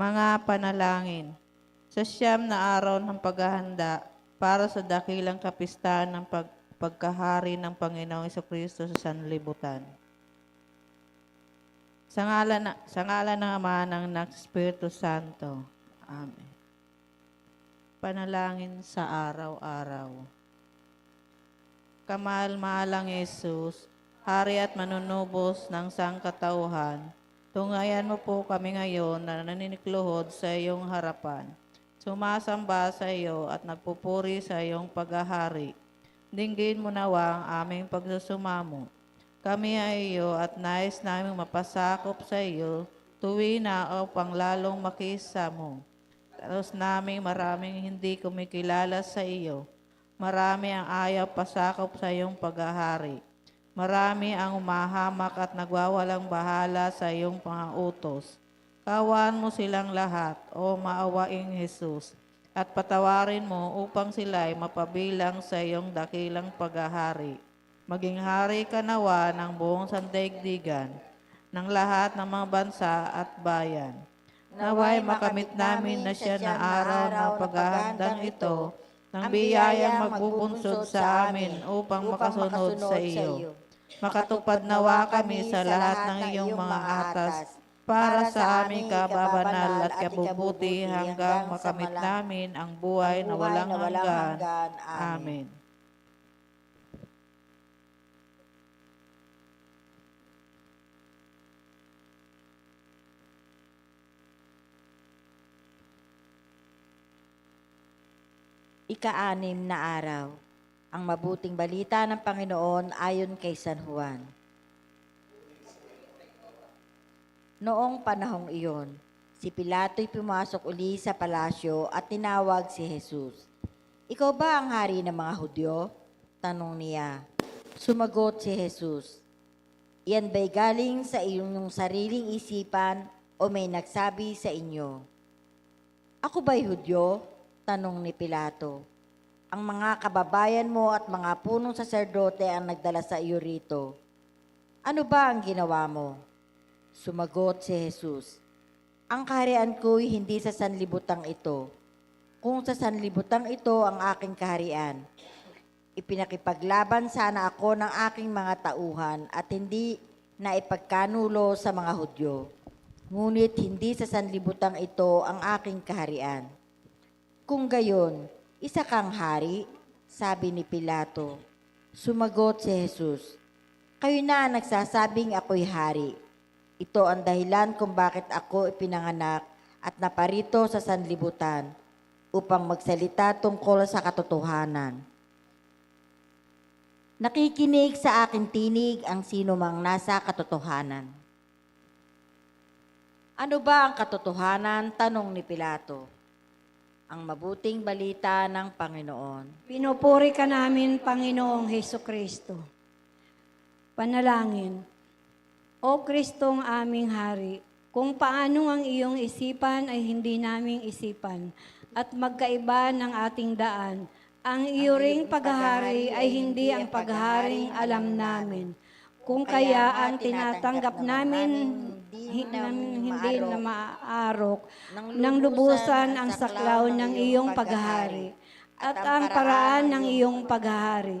Mga panalangin. Sa siyam na araw ng paghahanda para sa dakilang kapistahan ng pag- pagkahari ng Panginoong Kristo sa sanlibutan. Sa ngalan, na, sa ngalan ng Ama ng Espiritu Santo. Amen. Panalangin sa araw-araw. Kamahal-mahalang Jesus, Hari at manunubos ng sangkatauhan, tungayan mo po kami ngayon na naninikluhod sa iyong harapan. sumasamba sa iyo at nagpupuri sa iyong paghahari. Dinggin mo nawa ang aming pagsusumamo. Kami ay iyo at nais naming mapasakop sa iyo tuwi na upang lalong makisa mo. Talos namin maraming hindi kumikilala sa iyo. Marami ang ayaw pasakop sa iyong paghahari. Marami ang umahamak at nagwawalang bahala sa iyong pangautos. Kawan mo silang lahat, o maawaing Jesus, at patawarin mo upang sila ay mapabilang sa iyong dakilang paghahari. Maging hari ka nawa ng buong sandaigdigan, ng lahat ng mga bansa at bayan. Naway makamit namin na siya na araw ng paghahandang ito, ng biyayang magbubunsod sa amin upang makasunod sa iyo. Makatupad nawa kami sa lahat ng iyong mga atas para sa aming kababanal at kabubuti hanggang makamit namin ang buhay na walang hanggan. Amen. Ika-anim na araw. Ang mabuting balita ng Panginoon ayon kay San Juan. Noong panahong iyon, si Pilato'y pumasok uli sa palasyo at tinawag si Jesus. Ikaw ba ang hari ng mga Hudyo? Tanong niya. Sumagot si Jesus. Yan ba'y galing sa iyong sariling isipan o may nagsabi sa inyo? Ako ba'y Hudyo? Tanong ni Pilato. Ang mga kababayan mo at mga punong saserdote ang nagdala sa iyo rito. Ano ba ang ginawa mo? Sumagot si Jesus. Ang kaharian ko'y hindi sa sanlibutang ito. Kung sa sanlibutang ito ang aking kaharian, ipinakipaglaban sana ako ng aking mga tauhan at hindi na ipagkanulo sa mga Hudyo. Ngunit hindi sa sanlibutang ito ang aking kaharian. Kung gayon, isa kang hari, sabi ni Pilato. Sumagot si Jesus, Kayo na ang nagsasabing ako'y hari. Ito ang dahilan kung bakit ako ipinanganak at naparito sa sanlibutan upang magsalita tungkol sa katotohanan. Nakikinig sa aking tinig ang sino mang nasa katotohanan. Ano ba ang katotohanan? Tanong ni Pilato ang mabuting balita ng Panginoon. Pinupuri ka namin, Panginoong Heso Kristo. Panalangin. O Kristong aming Hari, kung paano ang iyong isipan ay hindi naming isipan at magkaiba ng ating daan, ang iyo ring paghahari ay hindi ang paghaharing alam namin. Kung kaya ang tinatanggap namin hi- hindi na maaarok ng lubusan ang saklaw ng iyong paghahari at ang paraan ng iyong paghahari.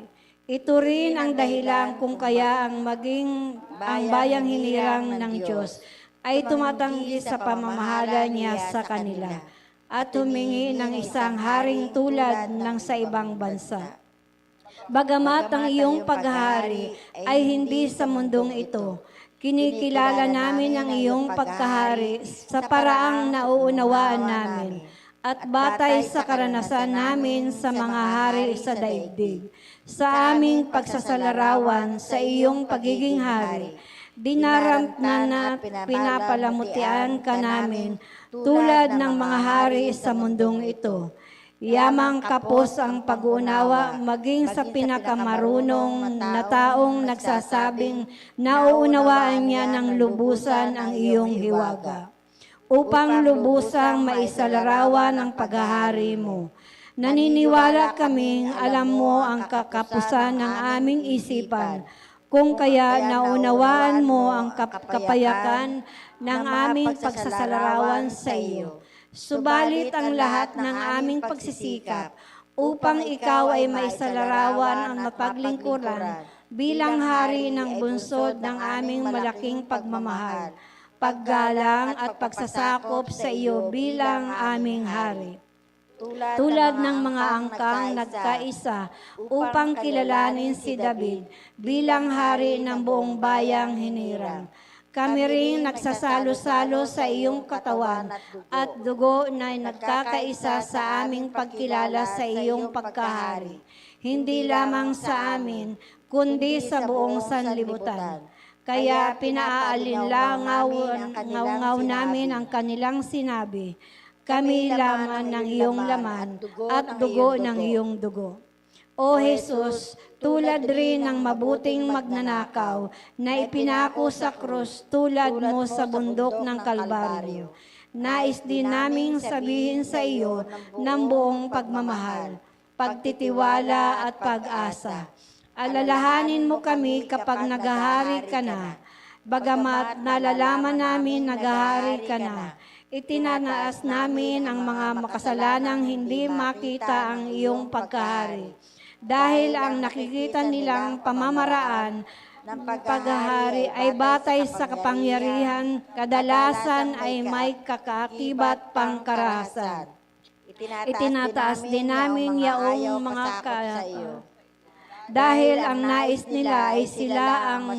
Ito rin ang dahilan kung kaya ang maging ang bayang hinirang ng Diyos. Ay tumatanggi sa pamamahala niya sa kanila at humingi ng isang haring tulad ng sa ibang bansa. Bagamat ang iyong paghahari ay hindi sa mundong ito, kinikilala namin ang iyong pagkahari sa paraang nauunawaan namin at batay sa karanasan namin sa mga hari sa daigdig. Sa aming pagsasalarawan sa iyong pagiging hari, dinaram na na pinapalamutian ka namin tulad ng mga hari sa mundong ito. Yamang kapos ang pag-uunawa maging sa pinakamarunong na taong nagsasabing nauunawaan niya ng lubusan ang iyong hiwaga upang lubusang maisalarawan ang paghahari mo. Naniniwala kaming alam mo ang kakapusan ng aming isipan, kung kaya naunawaan mo ang kap- kapayakan ng aming pagsasalarawan sa iyo. Subalit ang lahat ng aming pagsisikap upang ikaw ay maisalarawan ang mapaglingkuran bilang hari ng bunsod ng aming malaking pagmamahal, paggalang at pagsasakop sa iyo bilang aming hari. Tulad ng mga angkang nagkaisa upang kilalanin si David bilang hari ng buong bayang hinirang. Kami rin nagsasalo-salo sa iyong katawan at dugo na nagkakaisa sa aming pagkilala sa iyong pagkahari. Hindi lamang sa amin, kundi sa buong sanlibutan. Kaya pinaalin-langaw ngaw namin ang kanilang sinabi. Kami laman ng iyong laman at dugo ng iyong dugo. O Jesus, tulad rin ng mabuting magnanakaw na ipinako sa krus tulad mo sa bundok ng Kalbaryo. Nais din naming sabihin sa iyo ng buong pagmamahal, pagtitiwala at pag-asa. Alalahanin mo kami kapag nagahari ka na, bagamat nalalaman namin nagahari ka na. Itinanaas namin ang mga makasalanang hindi makita ang iyong pagkahari. Dahil ang nakikita nilang pamamaraan ng paghahari ay batay sa kapangyarihan, kadalasan ay may kakakibat pangkarahasan. Itinataas din namin yaong mga ka, dahil ang nais nila ay sila ang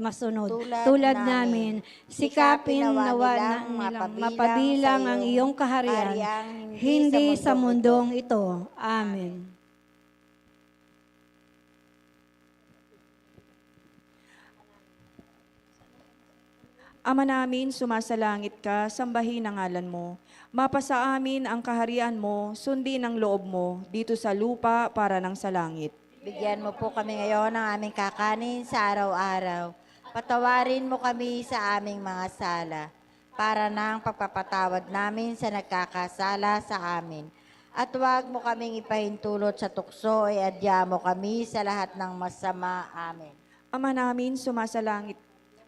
masunod. Tulad namin, sikapin nawa na nilang mapabilang ang iyong kaharian, hindi sa mundong ito. Amen. Ama namin, sumasalangit ka, sambahin ang ngalan mo. Mapasa amin ang kaharian mo, sundin ang loob mo, dito sa lupa para ng sa langit. Bigyan mo po kami ngayon ng aming kakanin sa araw-araw. Patawarin mo kami sa aming mga sala, para nang pagpapatawad namin sa nagkakasala sa amin. At huwag mo kaming ipahintulot sa tukso, e adya mo kami sa lahat ng masama. Amen. Ama namin, sumasalangit.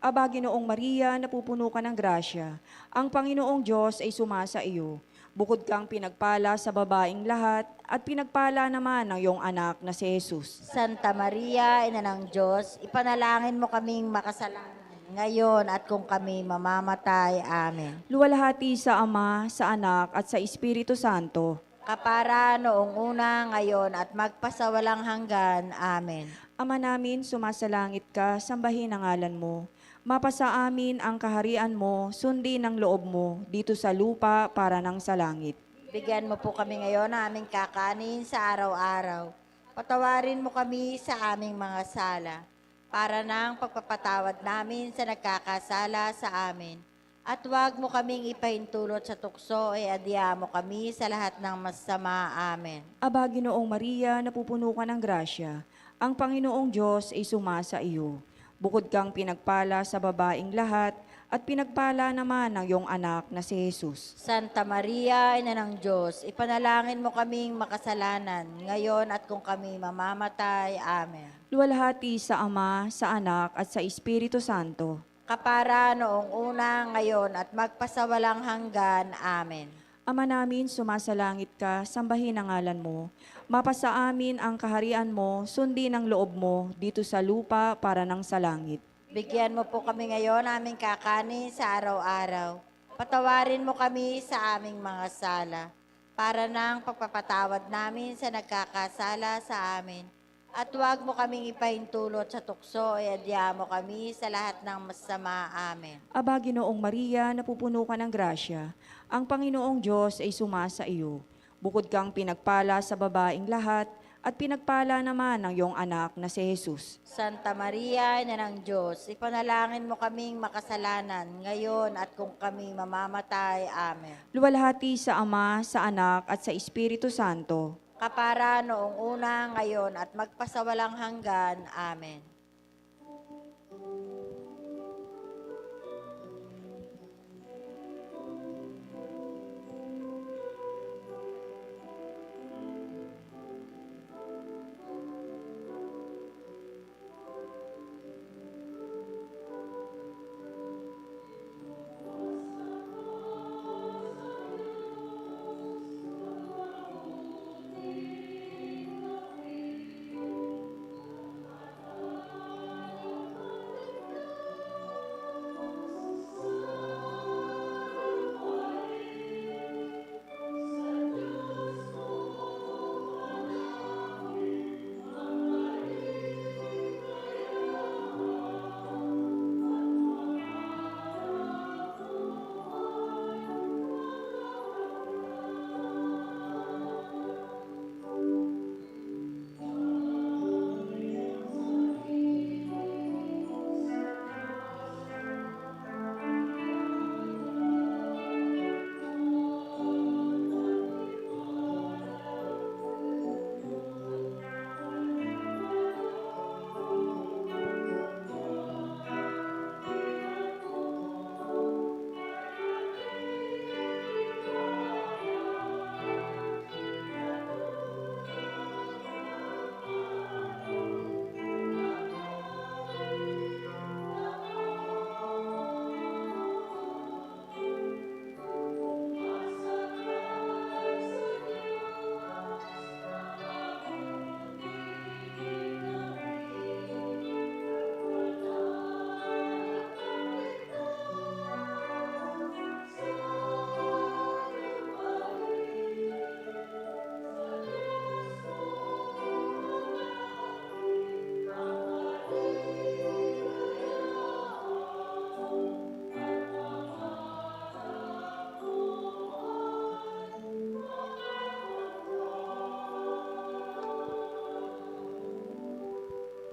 Aba, Ginoong Maria, napupuno ka ng grasya. Ang Panginoong Diyos ay sumasa iyo. Bukod kang pinagpala sa babaing lahat, at pinagpala naman ng iyong anak na si Jesus. Santa Maria, Ina ng Diyos, ipanalangin mo kaming makasalanan ngayon at kung kami mamamatay. Amen. Luwalhati sa Ama, sa Anak, at sa Espiritu Santo. Kapara noong una, ngayon at magpasawalang hanggan. Amen. Ama namin, sumasalangit ka, sambahin ang ngalan mo. Mapasa amin ang kaharian mo, sundin ang loob mo, dito sa lupa para ng sa langit. Bigyan mo po kami ngayon ng aming kakanin sa araw-araw. Patawarin mo kami sa aming mga sala, para ng pagpapatawad namin sa nagkakasala sa amin. At huwag mo kaming ipahintulot sa tukso, e adya mo kami sa lahat ng masama. Amen. Aba, Ginoong Maria, napupuno ka ng grasya. Ang Panginoong Diyos ay sumasa iyo. Bukod kang pinagpala sa babaing lahat, at pinagpala naman ng iyong anak na si Jesus. Santa Maria, Ina ng Diyos, ipanalangin mo kaming makasalanan, ngayon at kung kami mamamatay. Amen. Luwalhati sa Ama, sa Anak, at sa Espiritu Santo. Kapara noong una, ngayon at magpasawalang hanggan. Amen. Ama namin, sumasalangit ka, sambahin ang ngalan mo. Mapasa amin ang kaharian mo, sundin ang loob mo, dito sa lupa para ng sa langit. Bigyan mo po kami ngayon aming kakanin sa araw-araw. Patawarin mo kami sa aming mga sala, para ng pagpapatawad namin sa nagkakasala sa amin. At huwag mo kaming ipahintulot sa tukso, e adya mo kami sa lahat ng masama. Amen. Aba, Ginoong Maria, napupuno ka ng grasya. Ang Panginoong Diyos ay sumasa iyo. Bukod kang pinagpala sa babaing lahat, at pinagpala naman ng iyong anak na si Jesus. Santa Maria, Ina ng Diyos, ipanalangin mo kaming makasalanan, ngayon at kung kami mamamatay. Amen. Luwalhati sa Ama, sa Anak, at sa Espiritu Santo. Kapara noong una, ngayon at magpasawalang hanggan. Amen.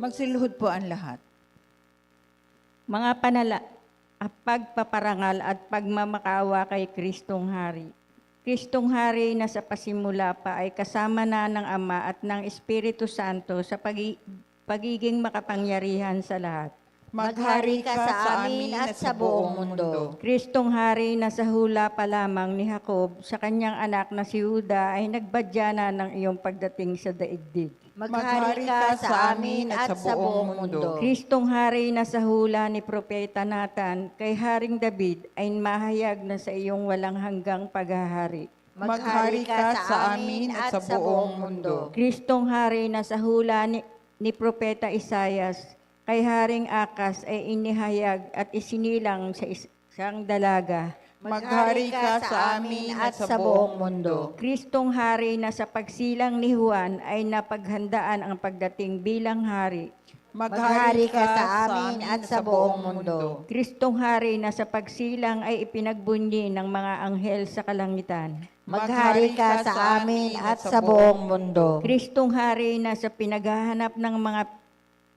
Magsiluhod po ang lahat. Mga panala, ah, pagpaparangal at pagmamakaawa kay Kristong Hari. Kristong Hari na sa pasimula pa ay kasama na ng Ama at ng Espiritu Santo sa pagi- pagiging makapangyarihan sa lahat. Maghari ka sa amin at sa buong mundo. Kristong Hari na sa hula pa lamang ni Jacob sa kanyang anak na si Juda ay nagbadyana ng iyong pagdating sa daigdig. Maghari ka sa amin at sa buong mundo. Kristong hari na sa hula ni Propeta Nathan, kay Haring David ay mahayag na sa iyong walang hanggang paghahari. Maghari ka sa amin at sa buong mundo. Kristong hari na sa hula ni, ni Propeta Isayas, kay Haring Akas ay inihayag at isinilang sa isang dalaga. Maghari ka sa amin at sa buong mundo. Kristong hari na sa pagsilang ni Juan ay napaghandaan ang pagdating bilang hari. Maghari ka sa amin at sa buong mundo. Kristong hari na sa pagsilang ay ipinagbunyi ng mga anghel sa kalangitan. Maghari ka sa amin at sa buong mundo. Kristong hari na sa pinaghahanap ng mga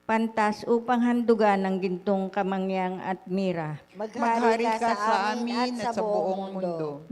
pantas upang handugan ng gintong kamangyang at mira. Maghari ka sa amin at sa buong mundo.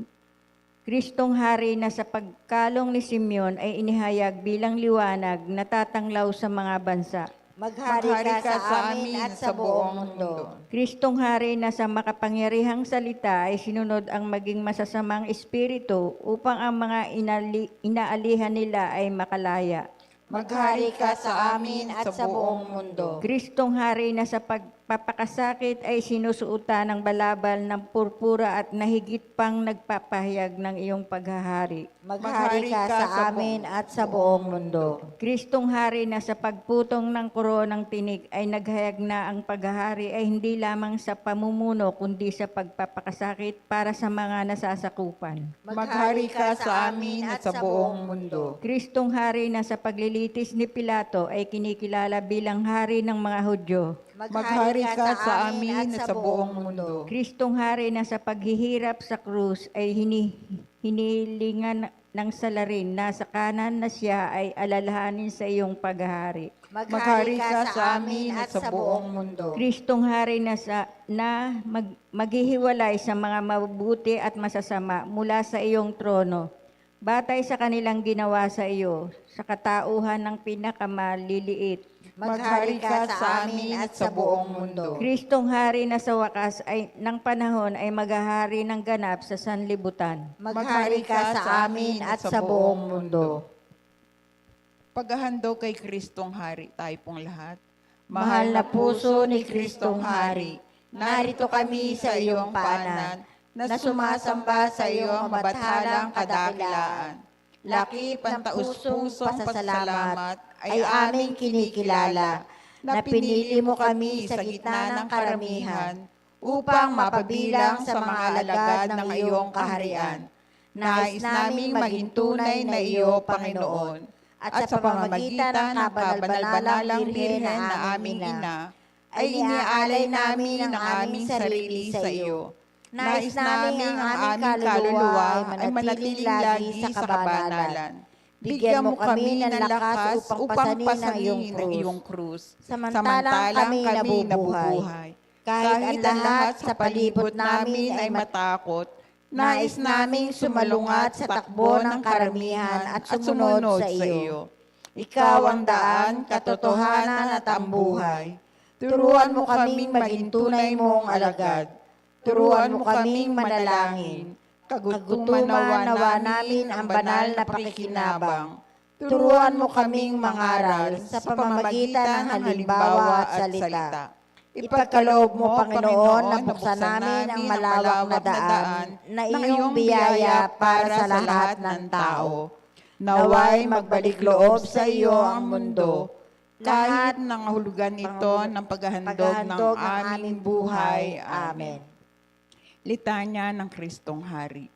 Kristong hari na sa pagkalong ni Simeon ay inihayag bilang liwanag na tatanglaw sa mga bansa. Maghari ka sa amin at sa buong mundo. Kristong hari na sa makapangyarihang salita ay sinunod ang maging masasamang espiritu upang ang mga inali- inaalihan nila ay makalaya. Maghari ka sa amin at sa buong mundo. Kristong hari na sa pagpapakasakit ay sinusuotan ng balabal ng purpura at nahigit pang nagpapahayag ng iyong paghahari. Maghari ka sa amin at sa buong mundo. Kristong hari na sa pagputong ng koronang tinig ay naghayag na ang paghahari ay hindi lamang sa pamumuno kundi sa pagpapakasakit para sa mga nasasakupan. Maghari ka sa amin at sa buong mundo. Kristong hari na sa paglilitis ni Pilato ay kinikilala bilang hari ng mga Hudyo. Maghari ka sa amin at sa buong mundo. Kristong hari na sa paghihirap sa krus ay hini, hinilingan ng salarin na sa kanan na siya ay alalahanin sa iyong paghahari. Maghari ka sa amin at sa buong mundo. Kristong hari na sa na mag, maghihiwalay sa mga mabuti at masasama mula sa iyong trono. Batay sa kanilang ginawa sa iyo, sa katauhan ng pinakamaliliit. Maghari ka sa amin at sa buong mundo. Kristong hari na sa wakas ay ng panahon ay maghahari ng ganap sa sanlibutan. Maghari ka sa amin at sa buong mundo. Paghahandog kay Kristong Hari, tayo pong lahat. Mahal na puso ni Kristong Hari, narito kami sa iyong paanan, na sumasamba sa iyong mabathalang kadakilaan. Lakip ng taus-pusong pasasalamat ay aming kinikilala na pinili mo kami sa gitna ng karamihan upang mapabilang sa mga alagad ng iyong kaharian. Nais naming maging tunay na iyo, Panginoon, at sa pamamagitan ng kabanal-banalang birhen na aming ina, ay iniaalay namin ang aming sarili sa iyo. Nais namin ang aming kaluluwa ay manatiling lagi sa kabanalan. Bigyan mo kami ng lakas upang pasanin ang iyong krus. Samantalang kami nabubuhay. Kahit ang lahat sa palibot namin ay matakot, nais naming sumalungat sa takbo ng karamihan at sumunod sa iyo. Ikaw ang daan, katotohanan at ang buhay. Turuan mo kaming maging tunay mong alagad. Turuan mo kaming manalangin. Kagutuman nawa namin ang banal na pakikinabang. Turuan mo kaming mangaral sa pamamagitan ng halimbawa at salita. Ipagkaloob mo, Panginoon, na buksan namin ang malawak na daan na iyong biyaya para sa lahat ng tao. Naway magbalik loob sa iyo ang mundo. Kahit ng hulugan ito ng Paghahandog ng aming buhay. Amen. Litanya ng Kristong Hari.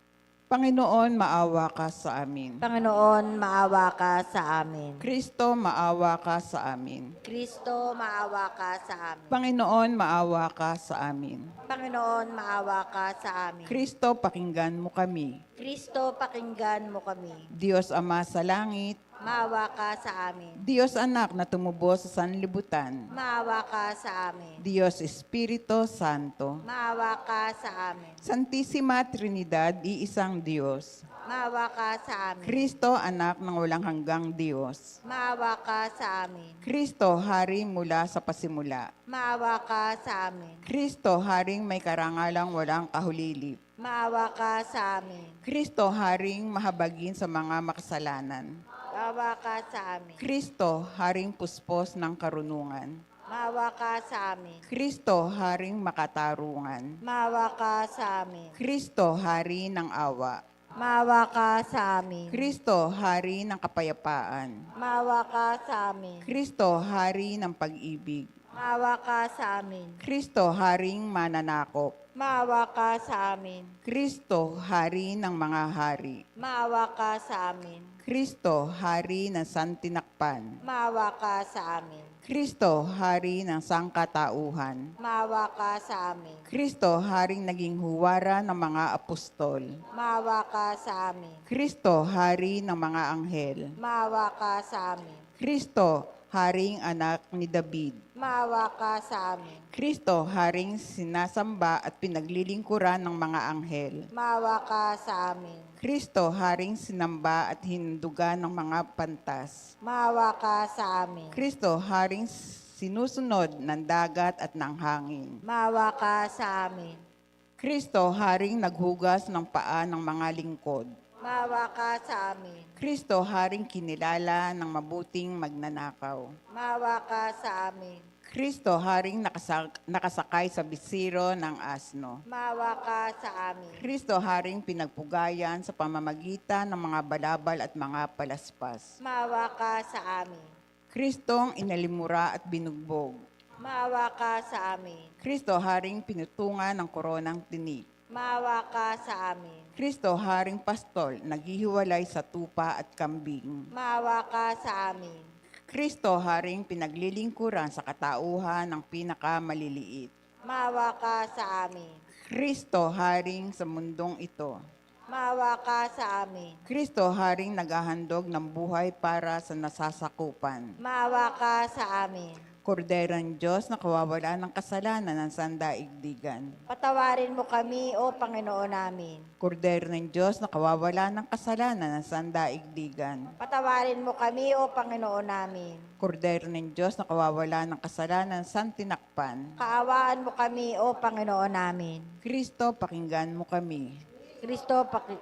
Panginoon, maawa ka sa amin. Panginoon, maawa ka sa amin. Kristo, maawa ka sa amin. Kristo, maawa ka sa amin. Panginoon, maawa ka sa amin. Panginoon, maawa ka sa amin. Kristo, pakinggan mo kami. Kristo, pakinggan mo kami. Diyos Ama sa langit, Maawa ka sa amin. Diyos anak na tumubo sa sanlibutan. Maawa ka sa amin. Diyos Espiritu Santo. Maawa ka sa amin. Santissima Trinidad, iisang Diyos. Maawa ka sa amin. Kristo, anak ng walang hanggang Diyos. Maawa ka sa amin. Kristo, hari mula sa pasimula. Maawa ka sa amin. Kristo, haring may karangalang walang kahulilip. Maawa ka sa amin. Kristo, haring mahabagin sa mga makasalanan. Maawa ka sa amin. Kristo, haring puspos ng karunungan. Maawa ka sa amin. Kristo, haring makatarungan. Maawa ka sa amin. Kristo, hari ng awa. Maawa ka sa amin. Kristo, hari ng kapayapaan. Maawa ka sa amin. Kristo, hari ng pag-ibig. Maawa ka sa amin. Kristo, haring mananakop. Maawa ka sa amin. Kristo, hari ng mga hari. Maawa ka sa amin. Kristo, hari ng santinakpan. Maawa ka sa amin. Kristo, hari ng sangkatauhan. Maawa ka sa amin. Kristo, haring naging huwara ng mga apostol. Maawa ka sa amin. Kristo, hari ng mga anghel. Maawa ka sa amin. Kristo, haring anak ni David. Maawa ka sa amin. Kristo, haring sinasamba at pinaglilingkuran ng mga anghel. Maawa ka sa amin. Kristo, haring sinamba at hindugan ng mga pantas. Maawa ka sa amin. Kristo, haring sinusunod ng dagat at ng hangin. Maawa ka sa amin. Kristo, haring naghugas ng paa ng mga lingkod. Maawa ka sa amin. Kristo, haring kinilala ng mabuting magnanakaw. Maawa ka sa amin. Kristo, haring nakasak- nakasakay sa bisiro ng asno. Maawa ka sa amin. Kristo, haring pinagpugayan sa pamamagitan ng mga balabal at mga palaspas. Maawa ka sa amin. Kristong inalimura at binugbog. Maawa ka sa amin. Kristo, haring pinutungan ng koronang tinik. Maawa ka sa amin. Kristo, haring pastol, naghihiwalay sa tupa at kambing. Maawa ka sa amin. Kristo, haring pinaglilingkuran sa katauhan ng pinakamaliliit. Maawa ka sa amin. Kristo, haring sa mundong ito. Maawa ka sa amin. Kristo, haring naghahandog ng buhay para sa nasasakupan. Maawa ka sa amin. Korderang Diyos na kawawala ng kasalanan ng sandaigdigan. Patawarin mo kami, O Panginoon namin. Kordero ng Diyos na kawawala ng kasalanan ng sandaigdigan. Patawarin mo kami, O Panginoon namin. Kordero ng Diyos na kawawala ng kasalanan ng santinakpan. Kaawaan mo kami, O Panginoon namin. Kristo, pakinggan mo kami. Kristo, paki...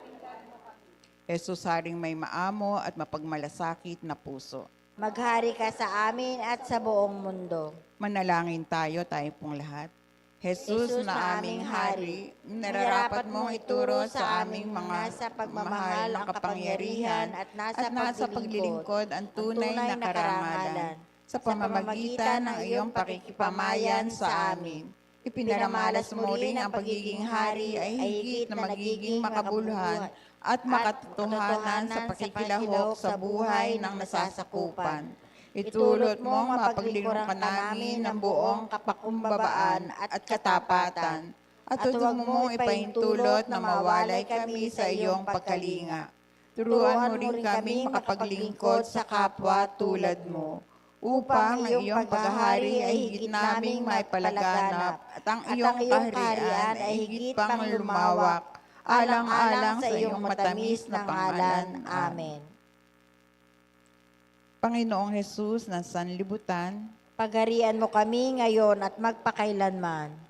Jesus, haring may maamo at mapagmalasakit na puso. Maghari ka sa amin at sa buong mundo. Manalangin tayo, tayo pong lahat. Jesus, Jesus na aming hari, nararapat mong ituro sa aming mga nasa pagmamahal ang kapangyarihan at nasa, at nasa paglilingkod. ang tunay na karangalan sa pamamagitan ng iyong pakikipamayan sa amin. Ipinaramalas mo rin ang pagiging hari ay higit na magiging makabuluhan at makatotohanan sa pakikilahok sa buhay ng nasasakupan. Itulot mong mapaglingkuran ka namin ng buong kapakumbabaan at katapatan. At huwag mong ipahintulot na mawalay kami sa iyong pagkalinga. Turuan mo rin kami makapaglingkod sa kapwa tulad mo. upang ang iyong paghahari ay higit naming maipalaganap at ang iyong kaharian ay higit pang lumawak alang-alang sa iyong matamis na pangalan. Amen. Panginoong Jesus ng sanlibutan, Pagarian mo kami ngayon at magpakailanman.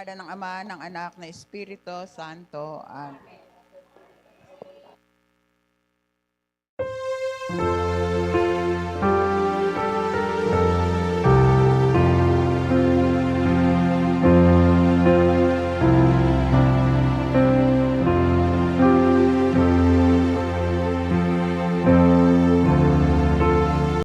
Sa ngalan ng Ama, ng Anak, na Espiritu Santo. Amen.